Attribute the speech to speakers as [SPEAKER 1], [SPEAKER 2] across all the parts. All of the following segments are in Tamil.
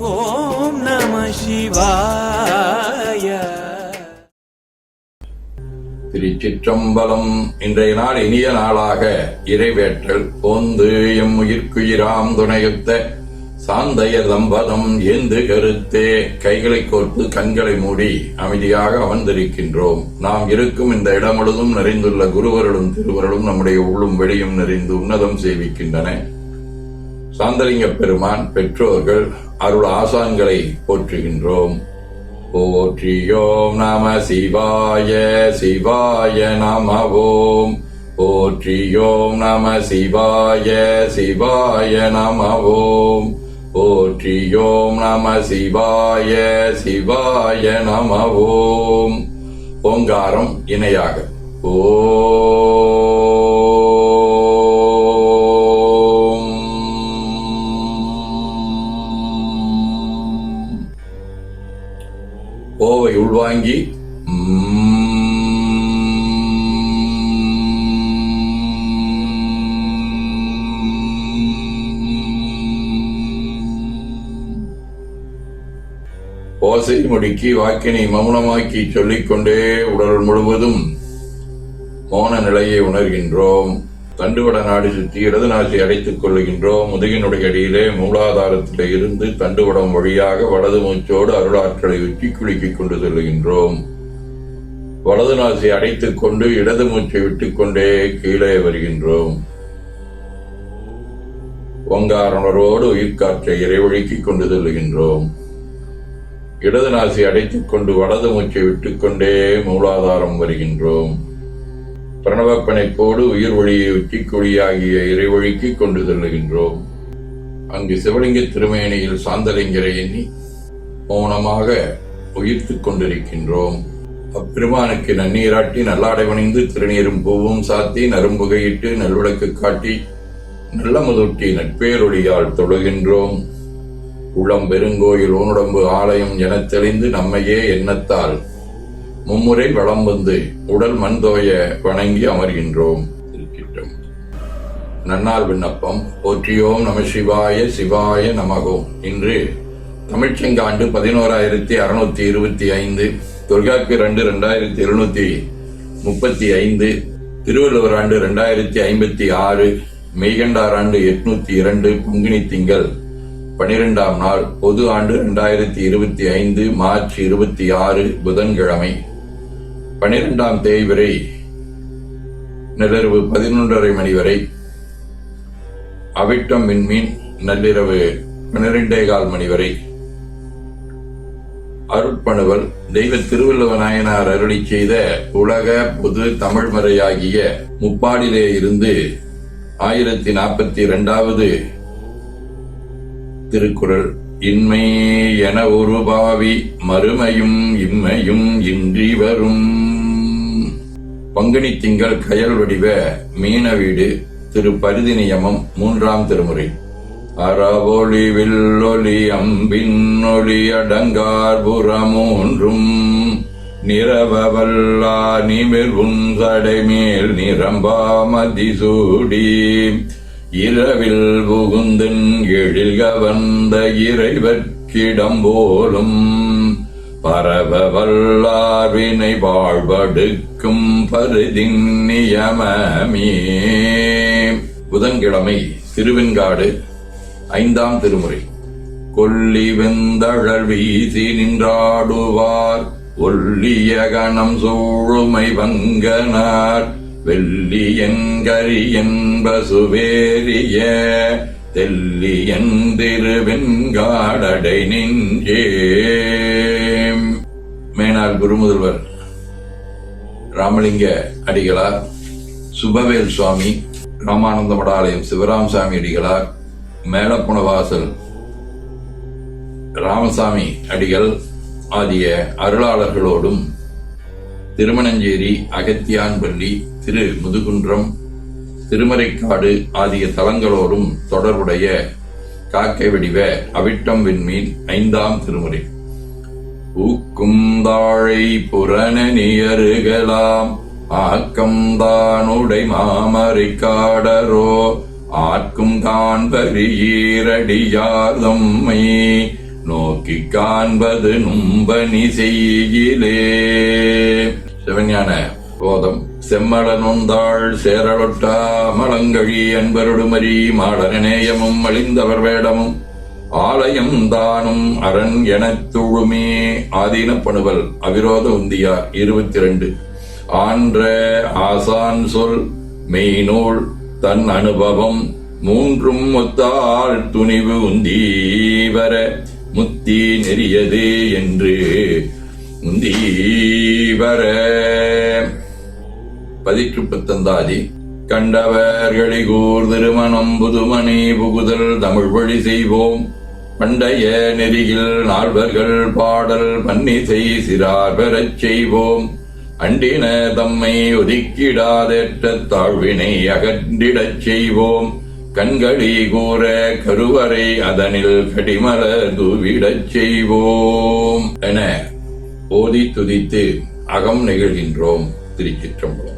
[SPEAKER 1] ஓம் நம சிவாய.
[SPEAKER 2] திருச்சிற்றம்பலம் இன்றைய நாள் இனிய நாளாக இறைவேற்றல் போந்து எம் உயிர்க்குயிராம் துணையுத்த சாந்தைய தம்பதம் ஏந்து கருத்தே கைகளை கோர்த்து கண்களை மூடி அமைதியாக அமர்ந்திருக்கின்றோம். நாம் இருக்கும் இந்த இடம் முழுதும் நிறைந்துள்ள குருவருடும் திருவருடும் நம்முடைய உள்ளும் வெளியும் நிறைந்து உன்னதம் சேவிக்கின்றன. சாந்தலிங்க பெருமான் பெற்றோர்கள் அருள் ஆசான்களை போற்றுகின்றோம். போற்றியோம் நம சிவாய சிவாய நமவோம். போற்றியோம் நம சிவாய சிவாய நமவோம். போற்றியோம் நம சிவாய சிவாய நமவோம். ஓம் ஓங்காரம் இணையாக. ஓ ஓசை முடுக்கி வாக்கினை மௌனமாக்கி சொல்லிக்கொண்டே உடல் முழுவதும் மௌன நிலையை உணர்கின்றோம். தண்டுவட நாடு சுற்றி இடது நாசி அடைத்துக் கொள்ளுகின்றோம். முதுகினுடைய அடியிலே மூலாதாரத்திலே இருந்து தண்டுவடம் வழியாக வலது மூச்சோடு அருளாற்றலை உச்சி குலுக்கிக் கொண்டு செல்லுகின்றோம். வலது நாசி அடைத்துக் கொண்டு இடது மூச்சை விட்டுக்கொண்டே கீழே வருகின்றோம். ஒங்காரணரோடு உயிர்காற்றை இறைவழிக்கிக் கொண்டு செல்லுகின்றோம். இடது நாசி அடைத்துக் கொண்டு வலது மூச்சை விட்டுக்கொண்டே மூலாதாரம் வருகின்றோம். பிரணவ பிணைப்போடு உயிர் ஒளியை உச்சிக்குழியாகிய இறைவழிக்கு கொண்டு செல்லுகின்றோம். அங்கு சிவலிங்க திருமேனியில் சாந்தலிங்கரை எண்ணி மௌனமாக உயிர்த்துக் கொண்டிருக்கின்றோம். அப்பெருமானுக்கு நன்னீராட்டி நல்லாடைவணிந்து திருநீரும் பூவும் சாத்தி நரும்புகையிட்டு நல்விளக்கு காட்டி நல்ல முதூட்டி நட்பேரொழியால் தொழுகின்றோம். உளம் பெருங்கோயில் ஊனுடம்பு ஆலயம் எனத் தெளிந்து நம்மையே எண்ணத்தால் மும்முறை வளம் வந்து உடல் மண் தோய வணங்கி அமர்கின்றோம். இருக்கின்றோம் நன்னார் விண்ணப்பம். போற்றியோம் நம சிவாய சிவாய நமகோம் இன்று தமிழ்ச்செங்காண்டு பதினோராயிரத்தி அறுநூத்தி இருபத்தி ஐந்து தொல்காப்பி ரெண்டு ரெண்டாயிரத்தி எழுநூத்தி முப்பத்தி ஐந்து திருவள்ளுவர் ஆண்டு ரெண்டாயிரத்தி ஐம்பத்தி ஆறு மெய்கண்டார் ஆண்டு எட்நூத்தி இரண்டு பங்குனி திங்கள் பனிரெண்டாம் நாள் பொது ஆண்டு இரண்டாயிரத்தி இருபத்தி ஐந்து மார்ச் இருபத்தி ஆறு புதன்கிழமை. பனிரெண்டாம் தேதி வரை நள்ளிரவு பதினொன்றரை மணி வரை. அவிட்டம் விண்மீன் நள்ளிரவு பனிரெண்டே கால் மணி வரை. அருட்பணுவல் தெய்வ திருவள்ளுவ நாயனார் அருளி செய்த உலக பொது தமிழ் முறையாகிய முப்பாடிலே இருந்து ஆயிரத்தி நாற்பத்தி இரண்டாவது திருக்குறள் இன்மை என ஒரு பாவி மறுமையும் இம்மையும் இன்றி வரும். பங்குனி திங்கள் கயல் வடிவ மீன வீடு திரு பரிதி நியமம் மூன்றாம் திருமுறை. அறவொளி வில்லொளி அம்பின் ஒளி அடங்கார் புறமூன்றும் நிறவ வல்லா நிமிர் உன்சடைமேல் நிரம்பாமதி சூடி இரவில் புகுந்தன் எழில் கவர்ந்த இறைவர்க்கிடம் போலும் பரவ வல்லார்வினை வாழ்வடுக்கும் பருதின் நியமமே. புதன்கிழமை திருவெண்காடு ஐந்தாம் திருமுறை. கொல்லி வெந்தழல் வீசி நின்றாடுவார். ஒல்லிய கணம் சூழுமை வங்கனார். வெள்ளி எங்கரி பசுவேரிய தெல்லியன் திருவெண்காடடை நின்றே. மேனார் குருமுதல்வர் ராமலிங்க அடிகளார் சுபவேல் சுவாமி ராமானந்த மடாலயம் சிவராம் சாமி அடிகளார் மேலப்புணவாசல் ராமசாமி அடிகள் ஆகிய அருளாளர்களோடும் திருமணஞ்சேரி அகத்தியான்பள்ளி திரு முதுகுன்றம் திருமறைக்காடு ஆகிய தலங்களோடும் தொடர்புடைய காக்கை வடிவ அவிட்டம் விண்மீன் ஐந்தாம் திருமுறை. ஊக்கும் தாழை புறணியருகலாம் ஆக்கம் தானுடை மாமரை காடரோ ஆர்க்கும் காண்பரியீரடியார் தம்மை நோக்கி காண்பது நும்பனி செய்கிலே சிவஞான போதம். செம்மடனுந்தாள் சேரலொட்டா மலங்கழி அன்பருடுமரி மாடனநேயமும் அழிந்தவர் வேடமும் ஆலயம் தானும் அரண் எனத் துழுமே ஆதீன பணுவல். அவிரோத உந்தியார் இருபத்தி ரெண்டு ஆன்ற ஆசான் சொல் மெய்நூல் தன் அனுபவம் மூன்றும் ஒத்தாள் துணிவு உந்தீவர முத்தி நெறியது என்று உந்தீவர பதிற்று பத்தந்தாதி கண்டவர்களி கூர் திருமணம் புதுமணி புகுதல் தமிழ் வழி செய்வோம். பண்டைய நெறியில் நால்வர்கள் பாடல் பன்னிசை சிறார் பெறச் செய்வோம். அண்டின தம்மை ஒதுக்கிடாதேற்ற தாழ்வினை அகற்றிடச் செய்வோம். கண்களி கூற கருவறை அதனில் கடிமல தூவிடச் செய்வோம். என ஓதி துதித்து அகம் நெகிழ்கின்றோம் திருச்சிற்றம்பலம்.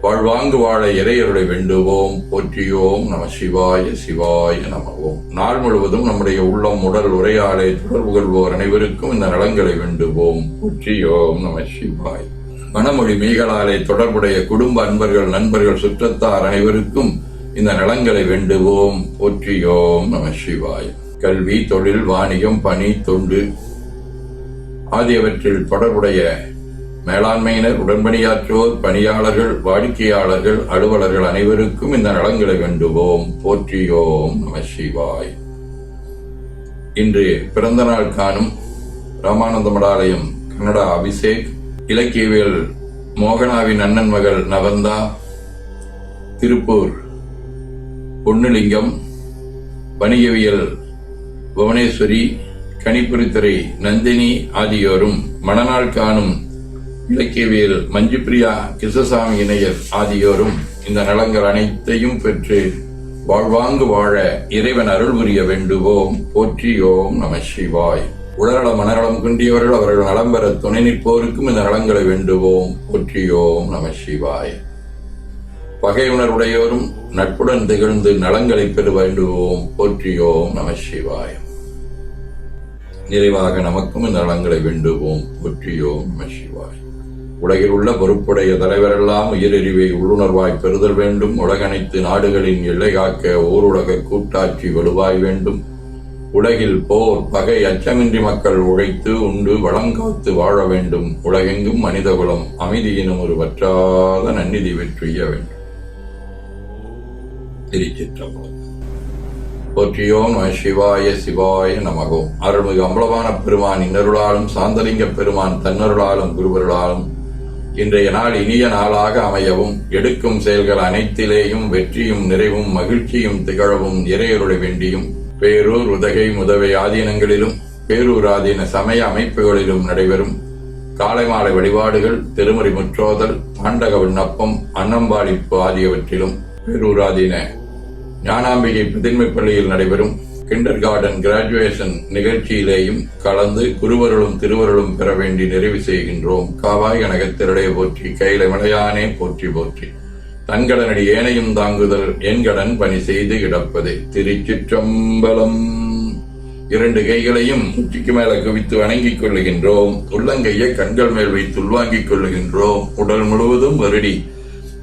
[SPEAKER 2] வாழ்வாங்கு வாழ இறையருளை வேண்டுவோம். போற்றியோம் நம சிவாய சிவாய நமவோம். நாள் முழுவதும் நம்முடைய உள்ளம் உடல் உரையாடை தொடர்பு கொள்வோர் அனைவருக்கும் இந்த நலங்களை வேண்டுவோம். போற்றியோம் நம சிவாய். மனமொழி மீகளாலே தொடர்புடைய குடும்ப அன்பர்கள் நண்பர்கள் சுற்றத்தார் அனைவருக்கும் இந்த நலங்களை வேண்டுவோம். போற்றியோம் நம சிவாய். கல்வி தொழில் வாணிகம் பணி தொண்டு ஆகியவற்றில் தொடர்புடைய மேலாண்மையினர் உடன்பணியாற்றுவோர் பணியாளர்கள் வாடிக்கையாளர்கள் அலுவலர்கள் அனைவருக்கும் இந்த நலன்களை வேண்டுவோம். போற்றியோம் நம சிவாய். இன்று பிறந்த நாள் காணும் ராமானந்த மடாலயம் கன்னடா அபிஷேக் இலக்கியவியல் மோகனாவின் அண்ணன் மகள் நவந்தா திருப்பூர் பொன்னுலிங்கம் வணிகவியல் புவனேஸ்வரி கணிப்புரித்துறை நந்தினி ஆகியோரும் மணநாள் காணும் இலக்கியவியல் மஞ்சுப்பிரியா கிருஷ்ணசாமி இணையர் ஆகியோரும் இந்த நலங்கள் அனைத்தையும் பெற்று வாழ்வாங்கு வாழ இறைவன் அருள் புரிய வேண்டுவோம். போற்றியோம் நம சிவாய். உடல்நலம் மனநலம் குன்றியவர்கள் அவர்கள் நலம் பெற துணை நிற்போருக்கும் இந்த நலங்களை வேண்டுவோம். போற்றியோம் நம சிவாய். பகையுணர்வுடையோரும் நட்புடன் திகழ்ந்து நலங்களை பெற வேண்டுவோம். போற்றியோம் நம சிவாயம் நிறைவாக நமக்கும் இந்த நலங்களை வேண்டுவோம். ஒற்றியோம் நம சிவாய் உலகில் உள்ள பொறுப்புடைய தலைவரெல்லாம் உயிரறிவை உள்ளுணர்வாய் பெறுதல் வேண்டும். உலகனைத்து நாடுகளின் எல்லை காக்க ஓருலக கூட்டாட்சி வலுவாய் வேண்டும். உலகில் போர் பகை அச்சமின்றி மக்கள் உழைத்து உண்டு வளம் காத்து வாழ வேண்டும். உலகெங்கும் மனிதகுலம் அமைதியினும் ஒரு வற்றாத நன்னிதி வெற்றிய வேண்டும். திருச்சிற்றம்பலம். போற்றியோம் நம சிவாய சிவாய நமகோம் அருள்மிகு அம்பலமான பெருமான் இன்னருளாலும் சாந்தலிங்க பெருமான் தன்னருளாலும் குருவருளாலும் இன்றைய நாள் இனிய நாளாக அமையவும் எடுக்கும் செயல்கள் அனைத்திலேயும் வெற்றியும் நிறைவும் மகிழ்ச்சியும் திகழவும் இறையருளை வேண்டியும் பேரூர் உதகை முதவை ஆதீனங்களிலும் பேரூர் ஆதீன சமய அமைப்புகளிலும் நடைபெறும். காலை மாலை வழிபாடுகள் திருமறை முற்றோதல் தாண்டக விண்ணப்பம் அன்னம்பாளிப்பு ஆகியவற்றிலும் பேரூராதீன ஞானாம்பிகை புதின்மை பள்ளியில் நடைபெறும் கிண்டர் கார்டன் கிராஜுவேஷன் நிகழ்ச்சியிலேயும் கலந்து குருவருளும் திருவருளும் பெற வேண்டி நிறைவு செய்கின்றோம். காவாய் கனகத்திரடைய போற்றி கையில விளையானே போற்றி போற்றி. தன்கடனடி ஏனையும் தாங்குதல் என்கடன் பணி செய்து கிடப்பது. திருச்சிற்றம்பலம். இரண்டு கைகளையும் உச்சிக்கு மேல குவித்து வணங்கிக் கொள்ளுகின்றோம். உள்ளங்கையை கண்கள் மேல் வைத்து உள்வாங்கிக் கொள்ளுகின்றோம். உடல் முழுவதும் வருடி